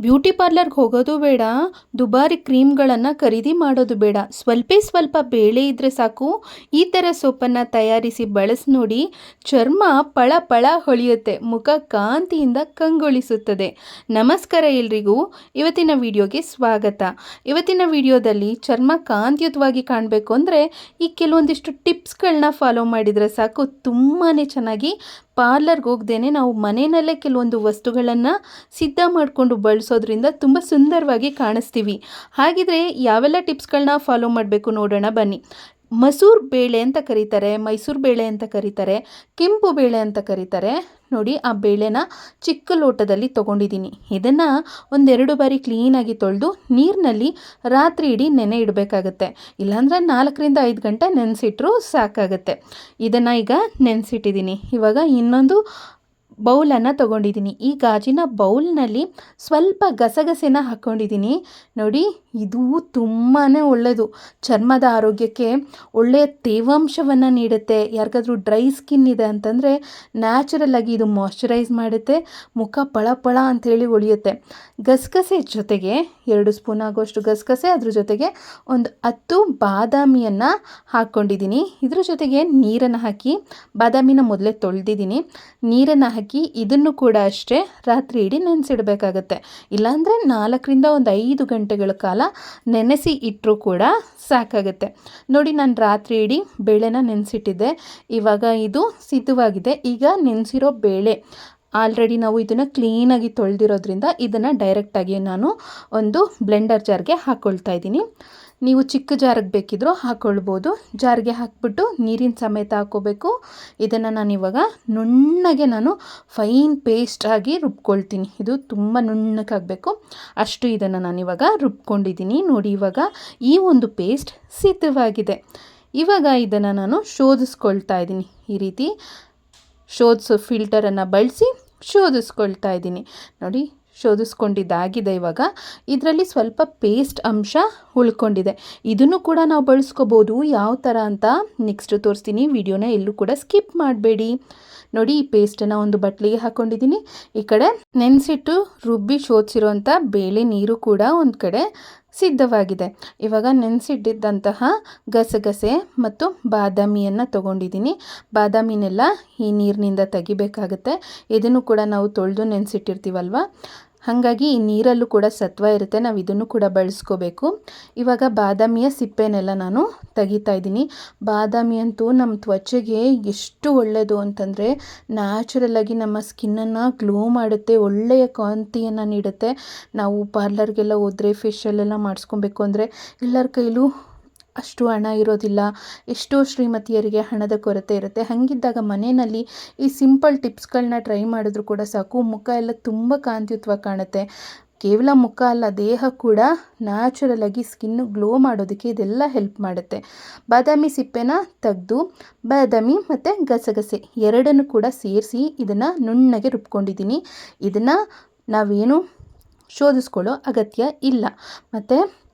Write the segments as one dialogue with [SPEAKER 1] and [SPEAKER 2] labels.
[SPEAKER 1] Beauty ಪಾರ್ಲರ್ಗೆ ಹೋಗೋದು ಬೇಡ, ದುಬಾರಿ ಕ್ರೀಮ್ಗಳನ್ನು ಖರೀದಿ ಮಾಡೋದು ಬೇಡ. ಸ್ವಲ್ಪೇ ಸ್ವಲ್ಪ ಬೇಳೆ ಇದ್ದರೆ ಸಾಕು. ಈ ಥರ ಸೋಪನ್ನು ತಯಾರಿಸಿ ಬಳಸಿ ನೋಡಿ ಚರ್ಮ ಪಳ ಪಳ ಹೊಳೆಯುತ್ತೆ. ಮುಖ ಕಾಂತಿಯಿಂದ ಕಂಗೊಳಿಸುತ್ತದೆ. ನಮಸ್ಕಾರ ಎಲ್ರಿಗೂ. ಇವತ್ತಿನ ವಿಡಿಯೋಗೆ ಸ್ವಾಗತ. ಇವತ್ತಿನ ವಿಡಿಯೋದಲ್ಲಿ ಚರ್ಮ ಕಾಂತಿಯುತವಾಗಿ ಕಾಣಬೇಕು ಅಂದರೆ ಈ ಕೆಲವೊಂದಿಷ್ಟು ಟಿಪ್ಸ್ಗಳನ್ನ ಫಾಲೋ ಮಾಡಿದರೆ ಸಾಕು. ತುಂಬಾ ಚೆನ್ನಾಗಿ ಪಾರ್ಲರ್ಗೆ ಹೋಗ್ದೇನೆ ನಾವು ಮನೆಯಲ್ಲೇ ಕೆಲವೊಂದು ವಸ್ತುಗಳನ್ನು ಸಿದ್ಧ ಮಾಡಿಕೊಂಡು ಬಳಸೋದ್ರಿಂದ ತುಂಬ ಸುಂದರವಾಗಿ ಕಾಣಿಸ್ತೀವಿ. ಹಾಗಿದ್ರೆ ಯಾವೆಲ್ಲ ಟಿಪ್ಸ್ಗಳನ್ನ ಫಾಲೋ ಮಾಡಬೇಕು ನೋಡೋಣ ಬನ್ನಿ. ಮಸೂರ್ ಬೇಳೆ ಅಂತ ಕರೀತಾರೆ, ಮೈಸೂರು ಬೇಳೆ ಅಂತ ಕರೀತಾರೆ, ಕೆಂಪು ಬೇಳೆ ಅಂತ ಕರೀತಾರೆ. ನೋಡಿ, ಆ ಬೇಳೆನ ಚಿಕ್ಕ ಲೋಟದಲ್ಲಿ ತೊಗೊಂಡಿದ್ದೀನಿ. ಇದನ್ನು ಒಂದೆರಡು ಬಾರಿ ಕ್ಲೀನಾಗಿ ತೊಳೆದು ನೀರಿನಲ್ಲಿ ರಾತ್ರಿ ಇಡೀ ನೆನೆ ಇಡಬೇಕಾಗತ್ತೆ. ಇಲ್ಲಾಂದರೆ ನಾಲ್ಕರಿಂದ ಐದು ಗಂಟೆ ನೆನೆಸಿಟ್ರು ಸಾಕಾಗತ್ತೆ. ಇದನ್ನು ಈಗ ನೆನೆಸಿಟ್ಟಿದ್ದೀನಿ. ಇವಾಗ ಇನ್ನೊಂದು ಬೌಲನ್ನು ತಗೊಂಡಿದ್ದೀನಿ. ಈ ಗಾಜಿನ ಬೌಲ್ನಲ್ಲಿ ಸ್ವಲ್ಪ ಗಸಗಸೆನ ಹಾಕ್ಕೊಂಡಿದ್ದೀನಿ. ನೋಡಿ, ಇದು ತುಂಬಾ ಒಳ್ಳೆಯದು ಚರ್ಮದ ಆರೋಗ್ಯಕ್ಕೆ ಒಳ್ಳೆಯ ತೇವಾಂಶವನ್ನು ನೀಡುತ್ತೆ. ಯಾರಿಗಾದ್ರೂ ಡ್ರೈ ಸ್ಕಿನ್ ಇದೆ ಅಂತಂದರೆ ನ್ಯಾಚುರಲ್ಲಾಗಿ ಇದು ಮಾಯ್ಶ್ಚರೈಸ್ ಮಾಡುತ್ತೆ. ಮುಖ ಪಳ ಪಳ ಅಂಥೇಳಿ ಉಳಿಯುತ್ತೆ ಗಸಗಸೆ ಜೊತೆಗೆ ಎರಡು ಸ್ಪೂನ್ ಆಗೋಷ್ಟು ಗಸಗಸೆ, ಅದ್ರ ಜೊತೆಗೆ ಒಂದು ಹತ್ತು ಬಾದಾಮಿಯನ್ನು ಹಾಕ್ಕೊಂಡಿದ್ದೀನಿ. ಇದ್ರ ಜೊತೆಗೆ ನೀರನ್ನು ಹಾಕಿ, ಬಾದಾಮಿನ ಮೊದಲೇ ತೊಳೆದಿದ್ದೀನಿ. ನೀರನ್ನು ಇದನ್ನು ಕೂಡ ಅಷ್ಟೇ ರಾತ್ರಿ ಇಡೀ ನೆನೆಸಿಡಬೇಕಾಗತ್ತೆ. ಇಲ್ಲಾಂದರೆ ನಾಲ್ಕರಿಂದ ಒಂದು ಐದು ಗಂಟೆಗಳ ಕಾಲ ನೆನೆಸಿ ಇಟ್ಟರೂ ಕೂಡ ಸಾಕಾಗುತ್ತೆ. ನೋಡಿ, ನಾನು ರಾತ್ರಿ ಇಡೀ ಬೇಳೆನ ನೆನೆಸಿಟ್ಟಿದ್ದೆ. ಇವಾಗ ಇದು ಸಿದ್ಧವಾಗಿದೆ. ಈಗ ನೆನೆಸಿರೋ ಬೇಳೆ ಆಲ್ರೆಡಿ ನಾವು ಇದನ್ನು ಕ್ಲೀನಾಗಿ ತೊಳೆದಿರೋದ್ರಿಂದ ಇದನ್ನು ಡೈರೆಕ್ಟಾಗಿ ನಾನು ಒಂದು ಬ್ಲೆಂಡರ್ ಜಾರ್ಗೆ ಹಾಕ್ಕೊಳ್ತಾ ಇದ್ದೀನಿ. ನೀವು ಚಿಕ್ಕ ಜಾರಿಗೆ ಬೇಕಿದ್ರೂ ಹಾಕ್ಕೊಳ್ಬೋದು ಜಾರಿಗೆ ಹಾಕ್ಬಿಟ್ಟು ನೀರಿನ ಸಮೇತ ಹಾಕ್ಕೋಬೇಕು ಇದನ್ನು ನಾನು ಇವಾಗ ನುಣ್ಣಗೆ ನಾನು ಫೈನ್ ಪೇಸ್ಟ್ ಆಗಿ ರುಬ್ಕೊಳ್ತೀನಿ. ಇದು ತುಂಬ ನುಣ್ಣಕ್ಕಾಗಬೇಕು ಅಷ್ಟು ಇದನ್ನು ನಾನು ಇವಾಗ ರುಬ್ಕೊಂಡಿದ್ದೀನಿ. ನೋಡಿ ಇವಾಗ ಈ ಒಂದು ಪೇಸ್ಟ್ ಸಿದ್ಧವಾಗಿದೆ. ಇವಾಗ ಇದನ್ನು ನಾನು ಶೋಧಿಸ್ಕೊಳ್ತಾ ಇದ್ದೀನಿ. ಈ ರೀತಿ ಶೋಧಿಸೋ ಫಿಲ್ಟರನ್ನು ಬಳಸಿ ಶೋಧಿಸ್ಕೊಳ್ತಾ ಇದ್ದೀನಿ. ನೋಡಿ ಶೋಧಿಸ್ಕೊಂಡಿದ್ದಾಗಿದೆ ಇವಾಗ. ಇದರಲ್ಲಿ ಸ್ವಲ್ಪ ಪೇಸ್ಟ್ ಅಂಶ ಉಳ್ಕೊಂಡಿದೆ. ಇದನ್ನು ಕೂಡ ನಾವು ಬಳಸ್ಕೋಬೋದು. ಯಾವ ಥರ ಅಂತ ನೆಕ್ಸ್ಟ್ ತೋರಿಸ್ತೀನಿ. ವಿಡಿಯೋನ ಎಲ್ಲೂ ಕೂಡ ಸ್ಕಿಪ್ ಮಾಡಬೇಡಿ. ನೋಡಿ, ಈ ಪೇಸ್ಟನ್ನು ಒಂದು ಬಟ್ಲಿಗೆ ಹಾಕ್ಕೊಂಡಿದ್ದೀನಿ ಈ ಕಡೆ ನೆನೆಸಿಟ್ಟು ರುಬ್ಬಿ ಶೋಧಿಸಿರೋಂಥ ಬೇಳೆ ನೀರು ಕೂಡ ಒಂದು ಕಡೆ ಸಿದ್ಧವಾಗಿದೆ. ಇವಾಗ ನೆನೆಸಿಟ್ಟಿದ್ದಂತಹ ಗಸಗಸೆ ಮತ್ತು ಬಾದಾಮಿಯನ್ನು ತೊಗೊಂಡಿದ್ದೀನಿ. ಬಾದಾಮಿನೆಲ್ಲ ಈ ನೀರಿನಿಂದ ತೆಗಿಬೇಕಾಗುತ್ತೆ. ಇದನ್ನು ಕೂಡ ನಾವು ತೊಳೆದು ನೆನೆಸಿಟ್ಟಿರ್ತೀವಲ್ವ? ಹಾಗಾಗಿ ಈ ನೀರಲ್ಲೂ ಕೂಡ ಸತ್ವ ಇರುತ್ತೆ, ನಾವು ಇದನ್ನು ಕೂಡ ಬಳಸ್ಕೋಬೇಕು. ಇವಾಗ ಬಾದಾಮಿಯ ಸಿಪ್ಪೆನೆಲ್ಲ ನಾನು ತೆಗಿತಾ ಇದ್ದೀನಿ. ಬಾದಾಮಿ ಅಂತೂ ನಮ್ಮ ತ್ವಚೆಗೆ ಎಷ್ಟು ಒಳ್ಳೆಯದು ಅಂತಂದರೆ ನ್ಯಾಚುರಲ್ಲಾಗಿ ನಮ್ಮ ಸ್ಕಿನ್ನನ್ನು ಗ್ಲೋ ಮಾಡುತ್ತೆ, ಒಳ್ಳೆಯ ಕಾಂತಿಯನ್ನು ನೀಡುತ್ತೆ. ನಾವು ಪಾರ್ಲರ್ಗೆಲ್ಲ ಹೋದರೆ ಫೇಶಿಯಲೆಲ್ಲ ಮಾಡಿಸ್ಕೊಬೇಕು ಅಂದರೆ ಎಲ್ಲರ ಕೈಲೂ ಅಷ್ಟು ಹಣ ಇರೋದಿಲ್ಲ. ಎಷ್ಟೋ ಶ್ರೀಮತಿಯರಿಗೆ ಹಣದ ಕೊರತೆ ಇರುತ್ತೆ. ಹಾಗಿದ್ದಾಗ ಮನೆಯಲ್ಲಿ ಈ ಸಿಂಪಲ್ ಟಿಪ್ಸ್ಗಳನ್ನ ಟ್ರೈ ಮಾಡಿದ್ರು ಕೂಡ ಸಾಕು. ಮುಖ ಎಲ್ಲ ತುಂಬ ಕಾಂತಿಯುತ್ವ ಕಾಣುತ್ತೆ. ಕೇವಲ ಮುಖ ಅಲ್ಲ, ದೇಹ ಕೂಡ ನ್ಯಾಚುರಲಾಗಿ ಸ್ಕಿನ್ನು ಗ್ಲೋ ಮಾಡೋದಕ್ಕೆ ಇದೆಲ್ಲ ಹೆಲ್ಪ್ ಮಾಡುತ್ತೆ. ಬಾದಾಮಿ ಸಿಪ್ಪೆನ ತೆಗೆದು, ಬಾದಾಮಿ ಮತ್ತು ಗಸಗಸೆ ಎರಡನ್ನು ಕೂಡ ಸೇರಿಸಿ ಇದನ್ನು ನುಣ್ಣಗೆ ರುಬ್ಕೊಂಡಿದ್ದೀನಿ. ಇದನ್ನು ನಾವೇನು ಶೋಧಿಸ್ಕೊಳ್ಳೋ ಅಗತ್ಯ ಇಲ್ಲ. ಮತ್ತು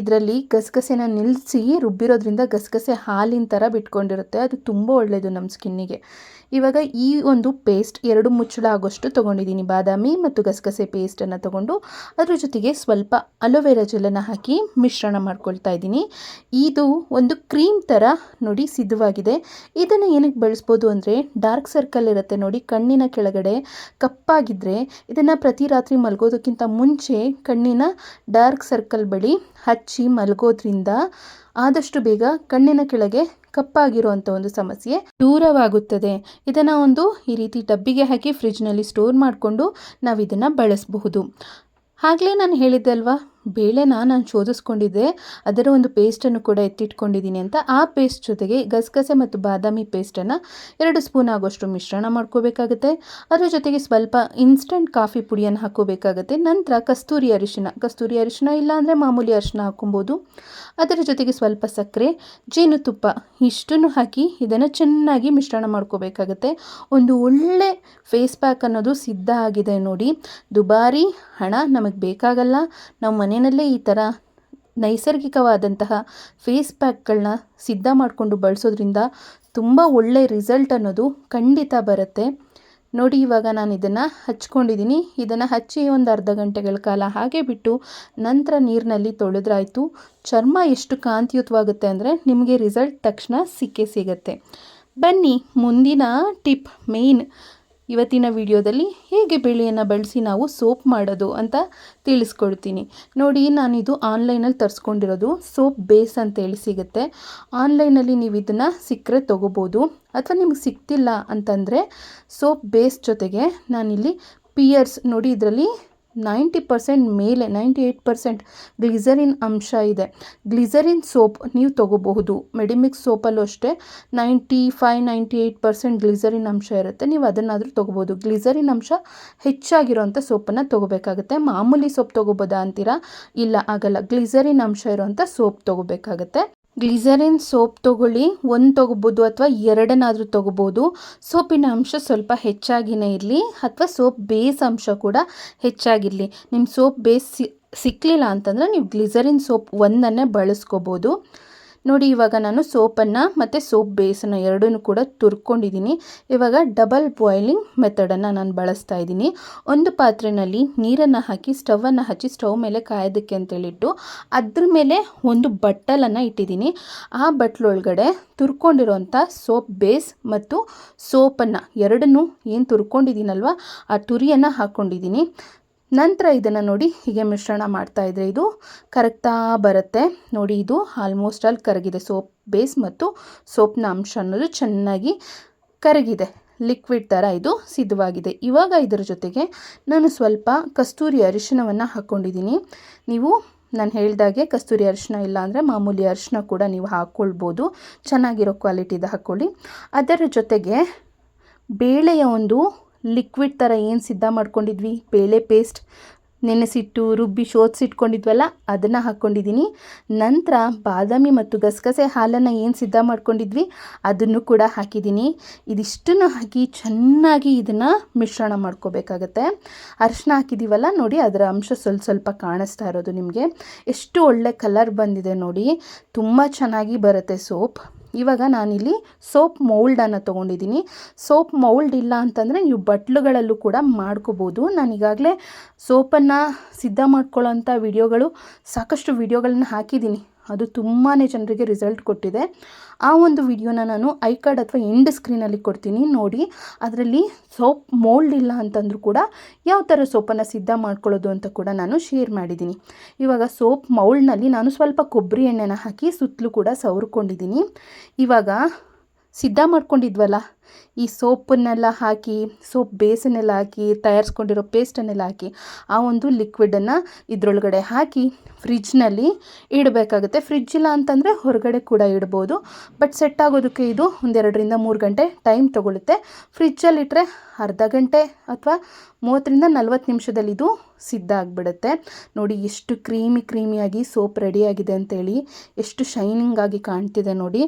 [SPEAKER 1] ಇದರಲ್ಲಿ ಗಸಗಸೆನ ನಿಲ್ಲಿಸಿ ರುಬ್ಬಿರೋದ್ರಿಂದ ಗಸಗಸೆ ಹಾಲಿನ ಥರ ಬಿಟ್ಕೊಂಡಿರುತ್ತೆ. ಅದು ತುಂಬ ಒಳ್ಳೆಯದು ನಮ್ಮ ಸ್ಕಿನ್ನಿಗೆ. ಇವಾಗ ಈ ಒಂದು ಪೇಸ್ಟ್ ಎರಡು ಮುಚ್ಚಳ ಆಗೋಷ್ಟು ತೊಗೊಂಡಿದ್ದೀನಿ. ಬಾದಾಮಿ ಮತ್ತು ಗಸಗಸೆ ಪೇಸ್ಟನ್ನು ತೊಗೊಂಡು ಅದ್ರ ಜೊತೆಗೆ ಸ್ವಲ್ಪ ಅಲೋವೆರಾ ಜೆಲ್ಲನ್ನು ಹಾಕಿ ಮಿಶ್ರಣ ಮಾಡ್ಕೊಳ್ತಾ ಇದ್ದೀನಿ. ಇದು ಒಂದು ಕ್ರೀಮ್ ಥರ ನೋಡಿ ಸಿದ್ಧವಾಗಿದೆ. ಇದನ್ನು ಏನಕ್ಕೆ ಬಳಸ್ಬೋದು ಅಂದರೆ ಡಾರ್ಕ್ ಸರ್ಕಲ್ ಇರುತ್ತೆ ನೋಡಿ, ಕಣ್ಣಿನ ಕೆಳಗಡೆ ಕಪ್ಪಾಗಿದ್ದರೆ ಇದನ್ನು ಪ್ರತಿ ರಾತ್ರಿ ಮಲಗೋದಕ್ಕಿಂತ ಮುಂಚೆ ಕಣ್ಣಿನ ಡಾರ್ಕ್ ಸರ್ಕಲ್ ಬಳಿ ಹಚ್ಚಿ ಮಲಗೋದ್ರಿಂದ ಆದಷ್ಟು ಬೇಗ ಕಣ್ಣಿನ ಕೆಳಗೆ ಕಪ್ಪಾಗಿರುವಂಥ ಒಂದು ಸಮಸ್ಯೆ ದೂರವಾಗುತ್ತದೆ. ಇದನ್ನು ಒಂದು ಈ ರೀತಿ ಡಬ್ಬಿಗೆ ಹಾಕಿ ಫ್ರಿಜ್ನಲ್ಲಿ ಸ್ಟೋರ್ ಮಾಡಿಕೊಂಡು ನಾವು ಇದನ್ನು ಬಳಸಬಹುದು. ಆಗಲೇ ನಾನು ಹೇಳಿದ್ದೆ ಅಲ್ವಾ? ಬೇಳೆನ ನಾನು ಶೋಧಿಸ್ಕೊಂಡಿದ್ದೆ, ಅದರ ಒಂದು ಪೇಸ್ಟನ್ನು ಕೂಡ ಎತ್ತಿಟ್ಕೊಂಡಿದ್ದೀನಿ ಅಂತ. ಆ ಪೇಸ್ಟ್ ಜೊತೆಗೆ ಗಸಗಸೆ ಮತ್ತು ಬಾದಾಮಿ ಪೇಸ್ಟನ್ನು ಎರಡು ಸ್ಪೂನ್ ಆಗೋಷ್ಟು ಮಿಶ್ರಣ ಮಾಡ್ಕೋಬೇಕಾಗುತ್ತೆ. ಅದರ ಜೊತೆಗೆ ಸ್ವಲ್ಪ ಇನ್ಸ್ಟಂಟ್ ಕಾಫಿ ಪುಡಿಯನ್ನು ಹಾಕೋಬೇಕಾಗುತ್ತೆ ನಂತರ ಕಸ್ತೂರಿ ಅರಿಶಿನ ಕಸ್ತೂರಿ ಅರಿಶಿನ ಇಲ್ಲ ಅಂದರೆ ಮಾಮೂಲಿ ಅರಿಶಿನ ಹಾಕೊಬೋದು ಅದರ ಜೊತೆಗೆ ಸ್ವಲ್ಪ ಸಕ್ಕರೆ, ಜೇನುತುಪ್ಪ ಇಷ್ಟನ್ನು ಹಾಕಿ ಇದನ್ನು ಚೆನ್ನಾಗಿ ಮಿಶ್ರಣ ಮಾಡ್ಕೋಬೇಕಾಗುತ್ತೆ. ಒಂದು ಒಳ್ಳೆ ಫೇಸ್ ಪ್ಯಾಕ್ ಅನ್ನೋದು ಸಿದ್ಧ ಆಗಿದೆ ನೋಡಿ. ದುಬಾರಿ, ಹಣ ನಮಗೆ ಬೇಕಾಗಲ್ಲ. ನಾವು ಮನೆಯಲ್ಲೇ ಈ ಥರ ನೈಸರ್ಗಿಕವಾದಂತಹ ಫೇಸ್ ಪ್ಯಾಕ್ಗಳನ್ನ ಸಿದ್ಧ ಮಾಡಿಕೊಂಡು ಬಳಸೋದ್ರಿಂದ ತುಂಬ ಒಳ್ಳೆ ರಿಸಲ್ಟ್ ಅನ್ನೋದು ಖಂಡಿತ ಬರುತ್ತೆ. ನೋಡಿ, ಇವಾಗ ನಾನು ಇದನ್ನು ಹಚ್ಕೊಂಡಿದ್ದೀನಿ ಇದನ್ನು ಹಚ್ಚಿ ಒಂದು ಅರ್ಧ ಗಂಟೆಗಳ ಕಾಲ ಹಾಗೆ ಬಿಟ್ಟು ನಂತರ ನೀರಿನಲ್ಲಿ ತೊಳೆದ್ರಾಯಿತು. ಚರ್ಮ ಎಷ್ಟು ಕಾಂತಿಯುತವಾಗುತ್ತೆ ಅಂದರೆ ನಿಮಗೆ ರಿಸಲ್ಟ್ ತಕ್ಷಣ ಸಿಕ್ಕೇ ಸಿಗುತ್ತೆ. ಬನ್ನಿ, ಮುಂದಿನ ಟಿಪ್ ಮೇಯ್ನ್ ಇವತ್ತಿನ ವಿಡಿಯೋದಲ್ಲಿ ಹೇಗೆ ಬೆಳೆಯನ್ನು ಬಳಸಿ ನಾವು ಸೋಪ್ ಮಾಡೋದು ಅಂತ ತಿಳಿಸ್ಕೊಡ್ತೀನಿ. ನೋಡಿ, ನಾನಿದು ಆನ್ಲೈನಲ್ಲಿ ತರಿಸ್ಕೊಂಡಿರೋದು ಸೋಪ್ ಬೇಸ್ ಅಂತೇಳಿ ಸಿಗುತ್ತೆ. ಆನ್ಲೈನಲ್ಲಿ ನೀವು ಇದನ್ನು ಸಿಕ್ಕರೆ ತೊಗೋಬೋದು. ಅಥವಾ ನಿಮಗೆ ಸಿಕ್ತಿಲ್ಲ ಅಂತಂದರೆ ಸೋಪ್ ಬೇಸ್ ಜೊತೆಗೆ ನಾನಿಲ್ಲಿ ಪಿಯರ್ಸ್ ನೋಡಿ, ಇದರಲ್ಲಿ ನೈಂಟಿ ಪರ್ಸೆಂಟ್ ಮೇಲೆ, ನೈಂಟಿ ಏಯ್ಟ್ ಪರ್ಸೆಂಟ್ ಗ್ಲಿಸರಿನ್ ಅಂಶ ಇದೆ. ಗ್ಲಿಸರಿನ್ ಸೋಪ್ ನೀವು ತೊಗೋಬಹುದು. ಮೆಡಿಮಿಕ್ಸ್ ಸೋಪಲ್ಲೂ ಅಷ್ಟೇ, ninety five, ninety eight percent glycerin ಅಂಶ ಇರುತ್ತೆ. ನೀವು ಅದನ್ನಾದರೂ ತೊಗೋಬೋದು ಗ್ಲಿಸರಿನ್ ಅಂಶ ಹೆಚ್ಚಾಗಿರೋಂಥ ಸೋಪನ್ನು ತೊಗೋಬೇಕಾಗುತ್ತೆ. ಮಾಮೂಲಿ ಸೋಪ್ ತೊಗೋಬೋದಾ ಅಂತೀರಾ? ಇಲ್ಲ, ಆಗಲ್ಲ. ಗ್ಲಿಸರಿನ್ ಅಂಶ ಇರೋವಂಥ ಸೋಪ್ ತೊಗೋಬೇಕಾಗತ್ತೆ. ಗ್ಲಿಸರಿನ್ ಸೋಪ್ ತೊಗೊಳ್ಳಿ. ಒಂದು ತೊಗೋಬೋದು ಅಥವಾ ಎರಡನ್ನಾದರೂ ತೊಗೋಬೋದು. ಸೋಪಿನ ಅಂಶ ಸ್ವಲ್ಪ ಹೆಚ್ಚಾಗಿನೇ ಇರಲಿ. ಅಥವಾ ಸೋಪ್ ಬೇಸ್ ಅಂಶ ಕೂಡ ಹೆಚ್ಚಾಗಿರಲಿ. ನಿಮ್ಮ ಸೋಪ್ ಬೇಸ್ ಸಿಕ್ಕಲಿಲ್ಲ ಅಂತಂದರೆ ನೀವು ಗ್ಲಿಸರಿನ್ ಸೋಪ್ ಒಂದನ್ನೇ ಬಳಸ್ಕೋಬೋದು. ನೋಡಿ, ಇವಾಗ ನಾನು ಸೋಪನ್ನು ಮತ್ತು ಸೋಪ್ ಬೇಸನ್ನು ಎರಡನ್ನೂ ಕೂಡ ತುರ್ಕೊಂಡಿದ್ದೀನಿ. ಇವಾಗ ಡಬಲ್ ಬಾಯ್ಲಿಂಗ್ ಮೆಥಡನ್ನು ನಾನು ಬಳಸ್ತಾ ಇದ್ದೀನಿ. ಒಂದು ಪಾತ್ರೆಯಲ್ಲಿ ನೀರನ್ನು ಹಾಕಿ ಸ್ಟವನ್ನು ಹಚ್ಚಿ, ಸ್ಟವ್ ಮೇಲೆ ಕಾಯೋದಕ್ಕೆ ಅಂತೇಳಿಟ್ಟು ಅದ್ರ ಮೇಲೆ ಒಂದು ಬಟ್ಟಲನ್ನು ಇಟ್ಟಿದ್ದೀನಿ. ಆ ಬಟ್ಲೊಳಗಡೆ ತುರ್ಕೊಂಡಿರೋಂಥ ಸೋಪ್ ಬೇಸ್ ಮತ್ತು ಸೋಪನ್ನು ಎರಡನ್ನೂ ಏನು ತುರ್ಕೊಂಡಿದ್ದೀನಲ್ವ, ಆ ತುರಿಯನ್ನು ಹಾಕ್ಕೊಂಡಿದ್ದೀನಿ ನಂತರ ಇದನ್ನು ನೋಡಿ ಹೀಗೆ ಮಿಶ್ರಣ ಮಾಡ್ತಾ ಇದ್ರೆ ಇದು ಕರಗ್ತಾ ಬರುತ್ತೆ. ನೋಡಿ ಇದು ಆಲ್ಮೋಸ್ಟ್ ಅಲ್ಲಿ ಕರಗಿದೆ. ಸೋಪ್ ಬೇಸ್ ಮತ್ತು ಸೋಪ್ನ ಅಂಶ ಅನ್ನೋದು ಚೆನ್ನಾಗಿ ಕರಗಿದೆ. ಲಿಕ್ವಿಡ್ ಥರ ಇದು ಸಿದ್ಧವಾಗಿದೆ. ಇವಾಗ ಇದರ ಜೊತೆಗೆ ನಾನು ಸ್ವಲ್ಪ ಕಸ್ತೂರಿ ಅರಿಶಿಣವನ್ನು ಹಾಕ್ಕೊಂಡಿದ್ದೀನಿ ನೀವು ನಾನು ಹೇಳಿದಾಗೆ ಕಸ್ತೂರಿ ಅರಿಶಿನ ಇಲ್ಲ ಅಂದರೆ ಮಾಮೂಲಿ ಅರಿಶಿನ ಕೂಡ ನೀವು ಹಾಕ್ಕೊಳ್ಬೋದು ಚೆನ್ನಾಗಿರೋ ಕ್ವಾಲಿಟಿದ ಹಾಕ್ಕೊಳ್ಳಿ ಅದರ ಜೊತೆಗೆ ಬೇಳೆಯ ಒಂದು ಲಿಕ್ವಿಡ್ ಥರ ಏನು ಸಿದ್ಧ ಮಾಡ್ಕೊಂಡಿದ್ವಿ? ಬೇಳೆ ಪೇಸ್ಟ್ ನೆನೆಸಿಟ್ಟು ರುಬ್ಬಿ ಶೋಧಿಸಿಟ್ಕೊಂಡಿದ್ವಲ್ಲ ಅದನ್ನು ಹಾಕ್ಕೊಂಡಿದ್ದೀನಿ ನಂತರ ಬಾದಾಮಿ ಮತ್ತು ಗಸಗಸೆ ಹಾಲನ್ನು ಏನು ಸಿದ್ಧ ಮಾಡ್ಕೊಂಡಿದ್ವಿ, ಅದನ್ನು ಕೂಡ ಹಾಕಿದ್ದೀನಿ ಇದಿಷ್ಟನ್ನು ಹಾಕಿ ಚೆನ್ನಾಗಿ ಇದನ್ನು ಮಿಶ್ರಣ ಮಾಡ್ಕೋಬೇಕಾಗತ್ತೆ. ಅರಿಶಿನ ಹಾಕಿದ್ದೀವಲ್ಲ ನೋಡಿ ಅದರ ಅಂಶ ಸ್ವಲ್ಪ ಸ್ವಲ್ಪ ಕಾಣಿಸ್ತಾ ಇರೋದು ನಿಮಗೆ. ಎಷ್ಟು ಒಳ್ಳೆ ಕಲರ್ ಬಂದಿದೆ ನೋಡಿ. ತುಂಬ ಚೆನ್ನಾಗಿ ಬರುತ್ತೆ ಸೋಪ್. ಇವಾಗ ನಾನಿಲ್ಲಿ ಸೋಪ್ ಮೌಲ್ಡನ್ನು ತೊಗೊಂಡಿದ್ದೀನಿ. ಸೋಪ್ ಮೌಲ್ಡ್ ಇಲ್ಲ ಅಂತಂದರೆ ನೀವು ಬಟ್ಲುಗಳಲ್ಲೂ ಕೂಡ ಮಾಡ್ಕೋಬೋದು. ನಾನು ಈಗಾಗಲೇ ಸೋಪನ್ನು ಸಿದ್ಧ ಮಾಡ್ಕೊಳ್ಳೋಂಥ ವಿಡಿಯೋಗಳು ಸಾಕಷ್ಟು ವಿಡಿಯೋಗಳನ್ನ ಹಾಕಿದ್ದೀನಿ. ಅದು ತುಂಬಾ ಜನರಿಗೆ ರಿಸಲ್ಟ್ ಕೊಟ್ಟಿದೆ. ಆ ಒಂದು ವಿಡಿಯೋನ ನಾನು ಐ ಕಾರ್ಡ್ ಅಥವಾ ಎಂಡ್ ಸ್ಕ್ರೀನಲ್ಲಿ ಕೊಡ್ತೀನಿ, ನೋಡಿ. ಅದರಲ್ಲಿ ಸೋಪ್ ಮೋಲ್ಡ್ ಇಲ್ಲ ಅಂತಂದರೂ ಕೂಡ ಯಾವ ಥರ ಸೋಪನ್ನು ಸಿದ್ಧ ಮಾಡ್ಕೊಳ್ಳೋದು ಅಂತ ಕೂಡ ನಾನು ಶೇರ್ ಮಾಡಿದ್ದೀನಿ. ಇವಾಗ ಸೋಪ್ ಮೌಲ್ಡ್ನಲ್ಲಿ ನಾನು ಸ್ವಲ್ಪ ಕೊಬ್ಬರಿ ಎಣ್ಣೆನ ಹಾಕಿ ಸುತ್ತಲೂ ಕೂಡ ಸವರ್ಕೊಂಡಿದ್ದೀನಿ. ಇವಾಗ ಸಿದ್ಧ ಮಾಡ್ಕೊಂಡಿದ್ವಲ್ಲ ಈ ಸೋಪನ್ನೆಲ್ಲ ಹಾಕಿ, ಸೋಪ್ ಬೇಸನ್ನೆಲ್ಲ ಹಾಕಿ, ತಯಾರಿಸ್ಕೊಂಡಿರೋ ಪೇಸ್ಟನ್ನೆಲ್ಲ ಹಾಕಿ, ಆ ಒಂದು ಲಿಕ್ವಿಡನ್ನು ಇದರೊಳಗಡೆ ಹಾಕಿ ಫ್ರಿಜ್ನಲ್ಲಿ ಇಡಬೇಕಾಗುತ್ತೆ. ಫ್ರಿಜ್ ಇಲ್ಲ ಅಂತಂದರೆ ಹೊರಗಡೆ ಕೂಡ ಇಡ್ಬೋದು, ಬಟ್ ಸೆಟ್ ಆಗೋದಕ್ಕೆ ಇದು ಒಂದೆರಡರಿಂದ ಮೂರು ಗಂಟೆ ಟೈಮ್ ತೊಗೊಳುತ್ತೆ. ಫ್ರಿಜ್ಜಲ್ಲಿಟ್ಟರೆ ಅರ್ಧ ಗಂಟೆ ಅಥವಾ ಮೂವತ್ತರಿಂದ ನಲ್ವತ್ತು ನಿಮಿಷದಲ್ಲಿ ಇದು ಸಿದ್ಧ ಆಗಿಬಿಡುತ್ತೆ. ನೋಡಿ ಎಷ್ಟು ಕ್ರೀಮಿ ಕ್ರೀಮಿಯಾಗಿ ಸೋಪ್ ರೆಡಿಯಾಗಿದೆ ಅಂತೇಳಿ, ಎಷ್ಟು ಶೈನಿಂಗ್ ಆಗಿ ಕಾಣ್ತಿದೆ ನೋಡಿ.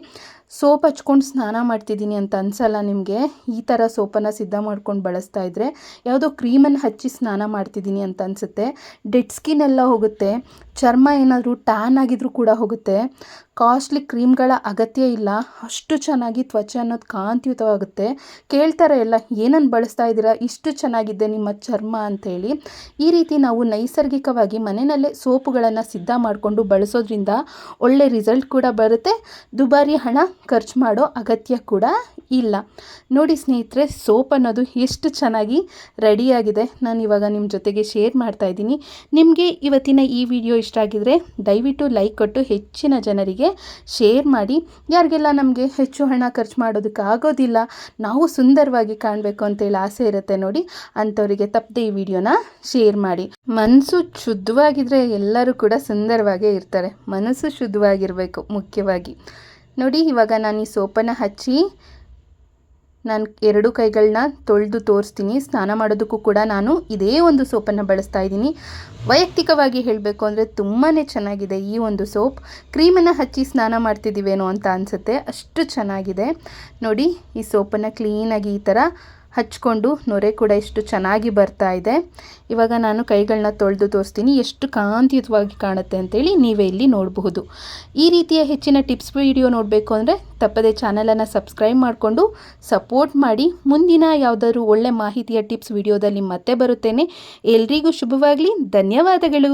[SPEAKER 1] ಸೋಪ್ ಹಚ್ಕೊಂಡು ಸ್ನಾನ ಮಾಡ್ತಿದ್ದೀನಿ ಅಂತ ಅನ್ಸಲ್ಲ ನಿಮಗೆ ಈ ಥರ ಸೋಪನ್ನು ಸಿದ್ಧ ಮಾಡ್ಕೊಂಡು ಬಳಸ್ತಾ ಇದ್ದರೆ ಯಾವುದೋ ಕ್ರೀಮನ್ನು ಹಚ್ಚಿ ಸ್ನಾನ ಮಾಡ್ತಿದ್ದೀನಿ ಅಂತ ಅನಿಸುತ್ತೆ. ಡೆಡ್ ಸ್ಕಿನ್ ಎಲ್ಲ ಹೋಗುತ್ತೆ. ಚರ್ಮ ಏನಾದರೂ ಟ್ಯಾನ್ ಆಗಿದ್ರೂ ಕೂಡ ಹೋಗುತ್ತೆ. ಕಾಸ್ಟ್ಲಿ ಕ್ರೀಮ್ಗಳ ಅಗತ್ಯ ಇಲ್ಲ. ಅಷ್ಟು ಚೆನ್ನಾಗಿ ತ್ವಚೆ ಅನ್ನೋದು ಕಾಂತಿಯುತವಾಗುತ್ತೆ. ಕೇಳ್ತಾರೆ ಎಲ್ಲ ಏನನ್ನು ಬಳಸ್ತಾ ಇದ್ದೀರಾ? ಇಷ್ಟು ಚೆನ್ನಾಗಿದೆ ನಿಮ್ಮ ಚರ್ಮ ಅಂಥೇಳಿ ಈ ರೀತಿ ನಾವು ನೈಸರ್ಗಿಕವಾಗಿ ಮನೆಯಲ್ಲೇ ಸೋಪುಗಳನ್ನು ಸಿದ್ಧ ಮಾಡಿಕೊಂಡು ಬಳಸೋದ್ರಿಂದ ಒಳ್ಳೆ ರಿಸಲ್ಟ್ ಕೂಡ ಬರುತ್ತೆ. ದುಬಾರಿ ಹಣ ಖರ್ಚು ಮಾಡೋ ಅಗತ್ಯ ಕೂಡ ಇಲ್ಲ. ನೋಡಿ ಸ್ನೇಹಿತರೆ, ಸೋಪ್ ಅನ್ನೋದು ಎಷ್ಟು ಚೆನ್ನಾಗಿ ರೆಡಿಯಾಗಿದೆ ನಾನು ಇವಾಗ ನಿಮ್ಮ ಜೊತೆಗೆ ಶೇರ್ ಮಾಡ್ತಾ ಇದ್ದೀನಿ. ನಿಮಗೆ ಇವತ್ತಿನ ಈ ವಿಡಿಯೋ ಇಷ್ಟ ಆಗಿದರೆ ದಯವಿಟ್ಟು ಲೈಕ್ ಕೊಟ್ಟು ಹೆಚ್ಚಿನ ಜನರಿಗೆ ಶೇರ್ ಮಾಡಿ. ಯಾರಿಗೆಲ್ಲ ನಮಗೆ ಹೆಚ್ಚು ಹಣ ಖರ್ಚು ಮಾಡೋದಕ್ಕೆ ಆಗೋದಿಲ್ಲ, ನಾವು ಸುಂದರವಾಗಿ ಕಾಣಬೇಕು ಅಂತೇಳಿ ಆಸೆ ಇರುತ್ತೆ ನೋಡಿ, ಅಂಥವರಿಗೆ ತಪ್ಪದೆ ಈ ವಿಡಿಯೋನ ಶೇರ್ ಮಾಡಿ. ಮನಸ್ಸು ಶುದ್ಧವಾಗಿದ್ದರೆ ಎಲ್ಲರೂ ಕೂಡ ಸುಂದರವಾಗೇ ಇರ್ತಾರೆ. ಮನಸ್ಸು ಶುದ್ಧವಾಗಿರಬೇಕು, ಮುಖ್ಯವಾಗಿ. ನೋಡಿ, ಇವಾಗ ನಾನು ಈ ಸೋಪನ್ನು ಹಚ್ಚಿ ನಾನು ಎರಡು ಕೈಗಳನ್ನ ತೊಳೆದು ತೋರಿಸ್ತೀನಿ, ಸ್ನಾನ ಮಾಡೋದಕ್ಕೂ ಕೂಡ ನಾನು ಇದೇ ಒಂದು ಸೋಪನ್ನು ಬಳಸ್ತಾ ಇದ್ದೀನಿ. ವೈಯಕ್ತಿಕವಾಗಿ ಹೇಳಬೇಕು ಅಂದರೆ ತುಂಬಾ ಚೆನ್ನಾಗಿದೆ ಈ ಒಂದು ಸೋಪ್. ಕ್ರೀಮನ್ನು ಹಚ್ಚಿ ಸ್ನಾನ ಮಾಡ್ತಿದ್ದೀವೇನೋ ಅಂತ ಅನಿಸುತ್ತೆ, ಅಷ್ಟು ಚೆನ್ನಾಗಿದೆ. ನೋಡಿ, ಈ ಸೋಪನ್ನು ಕ್ಲೀನಾಗಿ ಈ ಥರ ಹಚ್ಕೊಂಡು ನೊರೆ ಕೂಡ ಎಷ್ಟು ಚೆನ್ನಾಗಿ ಬರ್ತಾ ಇದೆ. ಇವಾಗ ನಾನು ಕೈಗಳನ್ನ ತೊಳೆದು ತೋರಿಸ್ತೀನಿ. ಎಷ್ಟು ಕಾಂತಿಯುತವಾಗಿ ಕಾಣುತ್ತೆ ಅಂತೇಳಿ ನೀವೇ ಇಲ್ಲಿ ನೋಡಬಹುದು. ಈ ರೀತಿಯ ಹೆಚ್ಚಿನ ಟಿಪ್ಸ್ ವಿಡಿಯೋ ನೋಡಬೇಕು ಅಂದರೆ ತಪ್ಪದೆ ಚಾನಲನ್ನು ಸಬ್ಸ್ಕ್ರೈಬ್ ಮಾಡಿಕೊಂಡು ಸಪೋರ್ಟ್ ಮಾಡಿ. ಮುಂದಿನ ಯಾವುದಾದ್ರು ಒಳ್ಳೆ ಮಾಹಿತಿಯ ಟಿಪ್ಸ್ ವಿಡಿಯೋದಲ್ಲಿ ಮತ್ತೆ ಬರುತ್ತೇನೆ. ಎಲ್ರಿಗೂ ಶುಭವಾಗಲಿ. ಧನ್ಯವಾದಗಳು.